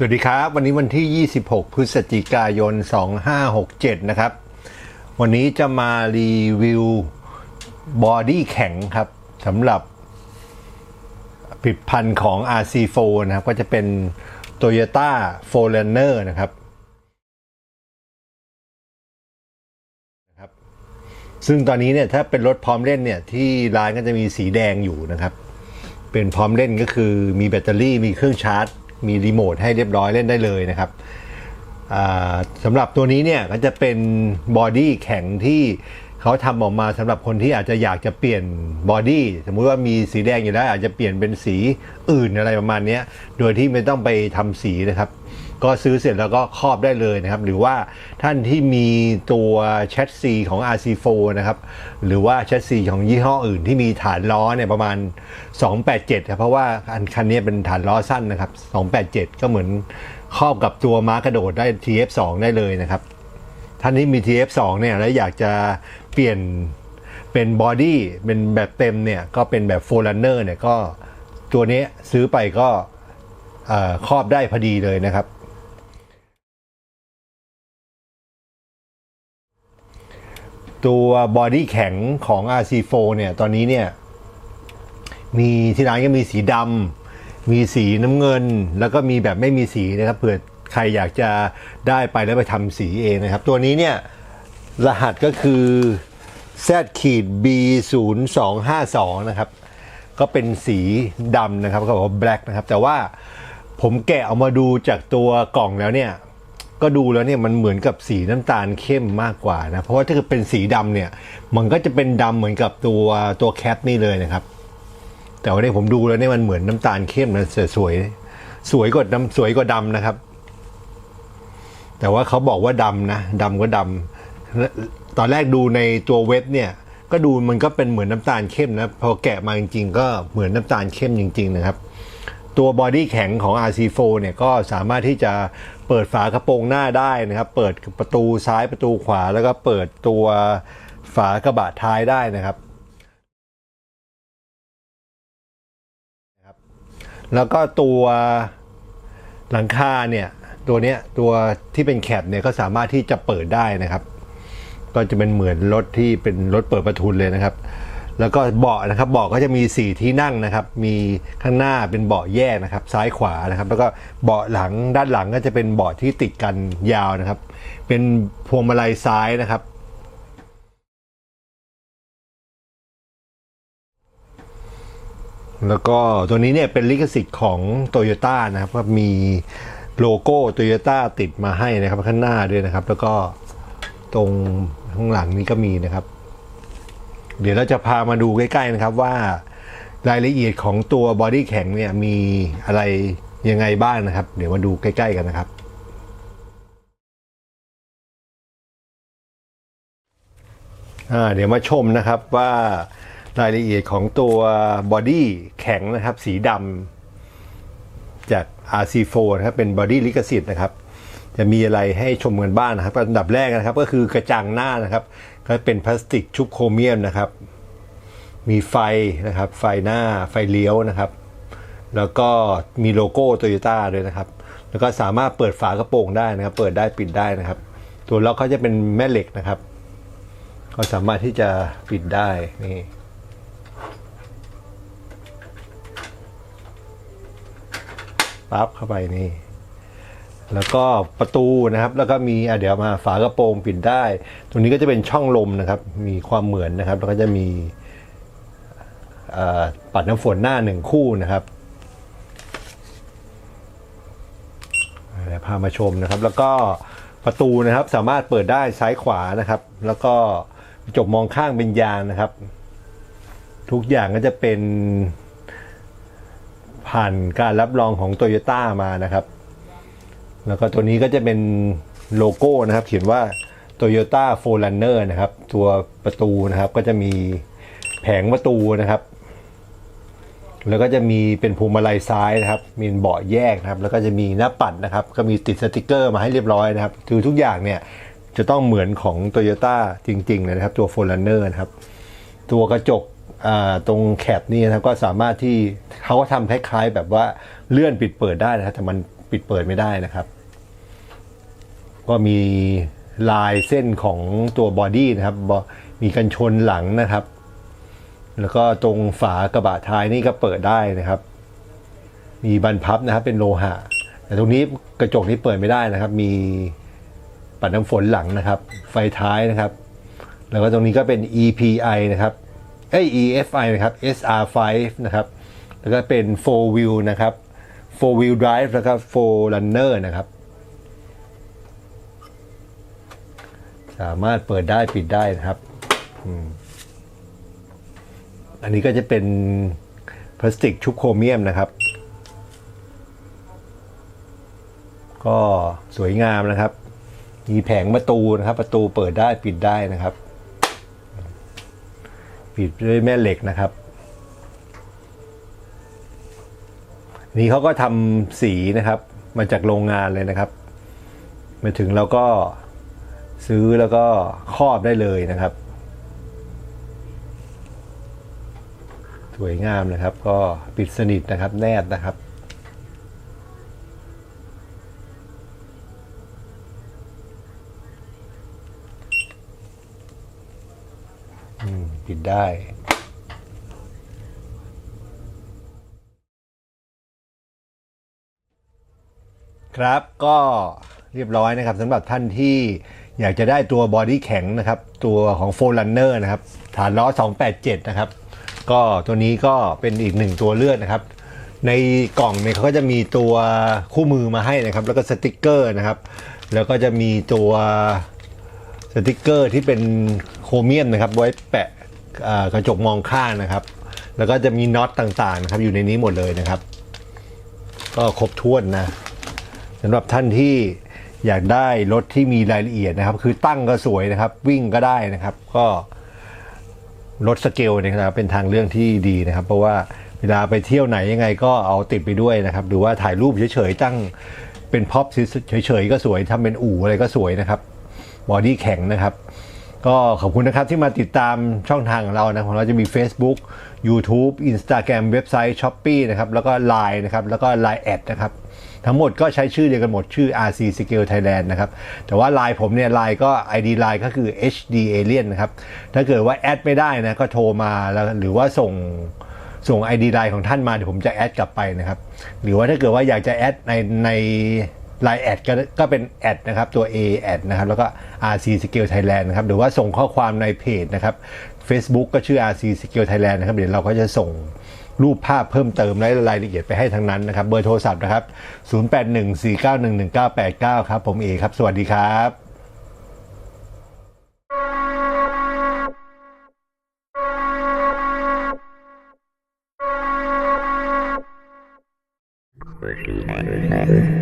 สวัสดีครับ วันนี้วันที่ 26 พฤศจิกายน 2567 นะครับ วันนี้จะมารีวิวบอดี้แข็งครับสำหรับผลิตภัณฑ์ของ RC4 นะครับ ก็จะเป็น Toyota f o r e r u n n e r นะครับนะครับ ซึ่งตอนนี้เนี่ยถ้าเป็นรถพร้อมเล่นเนี่ยที่ร้านก็จะมีสีแดงอยู่นะครับ เป็นพร้อมเล่นก็คือมีแบตเตอรี่มีเครื่องชาร์จ มีรีโมทให้เรียบร้อยเล่นได้เลยนะครับสำหรับตัวนี้เนี่ยก็จะเป็นบอดี้แข็งที่เขาทำออกมาสำหรับคนที่อาจจะอยากจะเปลี่ยนบอดี้สมมุติว่ามีสีแดงอยู่แล้วอาจจะเปลี่ยนเป็นสีอื่นอะไรประมาณนี้โดยที่ไม่ต้องไปทำสีนะครับ ก็ซื้อเสร็จแล้วก็ครอบได้เลยนะครับ หรือว่าท่านที่มีตัวแชสซีของ RC4 นะครับ หรือว่าแชสซีของยี่ห้ออื่นที่มีฐานล้อเนี่ยประมาณ 287ครับเพราะว่าอันคันนี้เป็นฐานล้อสั้นนะครับ 287 ก็เหมือนครอบกับตัวม้ากระโดดได้ TF2 ได้เลยนะครับ ท่านที่มี TF2 เนี่ยแล้วอยากจะเปลี่ยนเป็นบอดี้เป็นแบบเต็มเนี่ยก็เป็นแบบ f o r e r u n n e r เนี่ยก็ตัวนี้ซื้อไปก็เอ่อครอบได้พอดีเลยนะครับ ตัวบอดี้แข็งของ RC4 เนี่ย ตอนนี้เนี่ย มีที่ร้านก็มีสีดำ มีสีน้ำเงิน แล้วก็มีแบบไม่มีสีนะครับ เผื่อใครอยากจะได้ไปแล้วไปทำสีเองนะครับ ตัวนี้เนี่ย รหัสก็คือ Z ขีด B 0 2 5 2นะครับ ก็เป็นสีดำนะครับเขาบอกว่า black นะครับ แต่ว่าผมแกะเอามาดูจากตัวกล่องแล้วเนี่ย ก็ดูแล้วเนี่ยมันเหมือนกับสีน้ำตาลเข้มมากกว่านะ เพราะว่าถ้าเกิดเป็นสีดำเนี่ย มันก็จะเป็นดำเหมือนกับตัวตัวแคปนี่เลยนะครับ แต่ว่าเนี่ยผมดูแล้วเนี่ยมันเหมือนน้ำตาลเข้มนะสวยสวยกว่าน้ำสวยกว่าดำนะครับ แต่ว่าเขาบอกว่าดำนะดำก็ดำตอนแรกดูในตัวเว็บเนี่ยก็ดูมันก็เป็นเหมือนน้ำตาลเข้มนะพอแกะมาจริงๆก็เหมือนน้ำตาลเข้มจริง ๆ นะครับ ตัวบอดี้แข็งของ RC4 เนี่ยก็สามารถที่จะเปิดฝากระโปรงหน้าได้นะครับ เปิดประตูซ้ายประตูขวา แล้วก็เปิดตัวฝากระบะท้ายได้นะครับแล้วก็ตัวหลังคาเนี่ยตัวเนี้ยตัวที่เป็นแคปเนี่ยก็สามารถที่จะเปิดได้นะครับ ก็จะเป็นเหมือนรถที่เป็นรถเปิดประทุนเลยนะครับ แล้วก็เบาะนะครับเบาะก็จะมี 4 ที่นั่งนะครับ มีข้างหน้าเป็นเบาะแยกนะครับ ซ้ายขวานะครับ แล้วก็เบาะหลังด้านหลังก็จะเป็นเบาะที่ติดกันยาวนะครับ เป็นพวงมาลัยซ้ายนะครับ แล้วก็ตัวนี้เนี่ยเป็นลิขสิทธิ์ของโตโยต้านะครับก็มีโลโก้โตโยต้าติดมาให้นะครับข้างหน้าด้วยนะครับ แล้วก็ตรงข้างหลังนี้ก็มีนะครับ เดี๋ยวเราจะพามาดูใกล้ๆนะครับว่ารายละเอียดของตัวบอดี้แข็งเนี่ยมีอะไรยังไงบ้างนะครับ เดี๋ยวมาดูใกล้ๆกันนะครับ เดี๋ยวมาชมนะครับว่ารายละเอียดของตัวบอดี้แข็งนะครับ สีดำจาก RC4 นะครับเป็นบอดี้ลิขสิทธิ์นะครับ จะมีอะไรให้ชมกันบ้างนะครับอันดับแรกนะครับก็คือกระจังหน้านะครับ ก็เป็นพลาสติกชุบโครเมียมนะครับ มีไฟนะครับ ไฟหน้าไฟเลี้ยวนะครับ แล้วก็มีโลโก้โตโยต้าด้วยนะครับ แล้วก็สามารถเปิดฝากระโปรงได้นะครับ เปิดได้ปิดได้นะครับ ตัวล็อกเขาจะเป็นแม่เหล็กนะครับก็สามารถที่จะปิดได้นี่ปั๊บเข้าไปนี่ แล้วก็ประตูนะครับ แล้วก็มีเดี๋ยวมาฝากระโปรงปิดได้ ตรงนี้ก็จะเป็นช่องลมนะครับ มีความเหมือนนะครับ แล้วก็จะมีปัดน้ำฝนหน้าหนึ่งคู่นะครับเดี๋ยวพามาชมนะครับ แล้วก็ประตูนะครับสามารถเปิดได้ซ้ายขวานะครับ แล้วก็จกมองข้างเป็นยางนะครับ ทุกอย่างก็จะเป็นผ่านการรับรองของ t o y ยต้ามานะครับ แล้วก็ตัวนี้ก็จะเป็นโลโก้นะครับ เขียนว่า Toyota f o r e r u n n e r นะครับ ตัวประตูนะครับก็จะมีแผงประตูนะครับ แล้วก็จะมีเป็นพวงมาลัยซ้ายนะครับ มีเบาะแยกนะครับ แล้วก็จะมีหน้าปัดนะครับ ก็มีติดสติกเกอร์มาให้เรียบร้อยนะครับ คือทุกอย่างเนี่ยจะต้องเหมือนของ Toyota จริงๆเลยนะครับ ตัว f o r e r u n n e r นะครับ ตัวกระจกตรงแคปนี่นะครับก็สามารถที่เขาก็ทำคล้ายๆ แบบว่าเลื่อนปิดเปิดได้นะครับแต่มันปิดเปิดไม่ได้นะครับ ก็มีลายเส้นของตัวบอดี้นะครับ มีกันชนหลังนะครับ แล้วก็ตรงฝากระบะท้ายนี่ก็เปิดได้นะครับ มีบันพับนะครับเป็นโลหะ แต่ตรงนี้กระจกนี้เปิดไม่ได้นะครับ มีปัดน้ำฝนหลังนะครับ ไฟท้ายนะครับ แล้วก็ตรงนี้ก็เป็น EPI นะครับเอ้ย EFI นะครับ SR5 นะครับ แล้วก็เป็น 4 wheel นะครับ 4 wheel drive แล้วก็4 runner นะครับ สามารถเปิดได้ปิดได้นะครับอันนี้ก็จะเป็นพลาสติกชุบโครเมียมนะครับ ก็สวยงามนะครับ มีแผงประตูนะครับ ประตูเปิดได้ปิดได้นะครับ ปิดด้วยแม่เหล็กนะครับนี่เขาก็ทำสีนะครับ มาจากโรงงานเลยนะครับ มาถึงเราก็ ซื้อแล้วก็ครอบได้เลยนะครับ สวยงามนะครับ ก็ปิดสนิทนะครับแนบนะครับปิดได้ครับก็เรียบร้อยนะครับสำหรับท่านที่ อยากจะได้ตัวบอดี้แข็งนะครับ ตัวของโฟลันเนอร์นะครับ ฐานล้อ 287 นะครับ ก็ตัวนี้ก็เป็นอีกหนึ่งตัวเลือกนะครับ ในกล่องเนี่ยเขาก็จะมีตัวคู่มือมาให้นะครับ แล้วก็สติกเกอร์นะครับ แล้วก็จะมีตัวสติกเกอร์ที่เป็นโครเมียมนะครับ ไว้แปะกระจกมองข้างนะครับ แล้วก็จะมีน็อตต่างๆนะครับอยู่ในนี้หมดเลยนะครับ ก็ครบถ้วนนะสำหรับท่านที่ อยากได้รถที่มีรายละเอียดนะครับ คือตั้งก็สวยนะครับ วิ่งก็ได้นะครับ ก็รถสเกลนะครับเป็นทางเรื่องที่ดีนะครับ เพราะว่าเวลาไปเที่ยวไหนยังไงก็เอาติดไปด้วยนะครับ หรือว่าถ่ายรูปเฉยๆตั้งเป็นพ็อปเฉยๆก็สวยทำเป็นอู่อะไรก็สวยนะครับบอดี้แข็งนะครับ ก็ขอบคุณนะครับที่มาติดตามช่องทางของเรานะของเราจะมี Facebook YouTube Instagram เว็บไซต์ s h o p e e นะครับแล้วก็ Line นะครับแล้วก็ Line แอดนะครับ ทั้งหมดก็ใช้ชื่อเดียวกันหมดชื่อ RC Scale Thailand นะครับ แต่ว่า Line ผมเนี่ย Line ก็ ID Line ก็คือ HD Alien นะครับ ถ้าเกิดว่าแอดไม่ได้นะก็โทรมาแล้วหรือว่าส่งส่ง ID Line ของท่านมาเดี๋ยวผมจะแอดกลับไปนะครับ หรือว่าถ้าเกิดว่าอยากจะแอดในใน Line แอดก็ก็เป็นแอดนะครับตัว A แอดนะครับแล้วก็ RC Scale Thailand นะครับหรือว่าส่งข้อความในเพจนะครับ Facebook ก็ชื่อ RC Scale Thailand นะครับเดี๋ยวเราก็จะส่ง รูปภาพเพิ่มเติมและรายละเอียดไปให้ทั้งนั้นนะครับ เบอร์โทรศัพท์นะครับ 0814911989 ครับ ผมเอครับ สวัสดีครับ Thank you.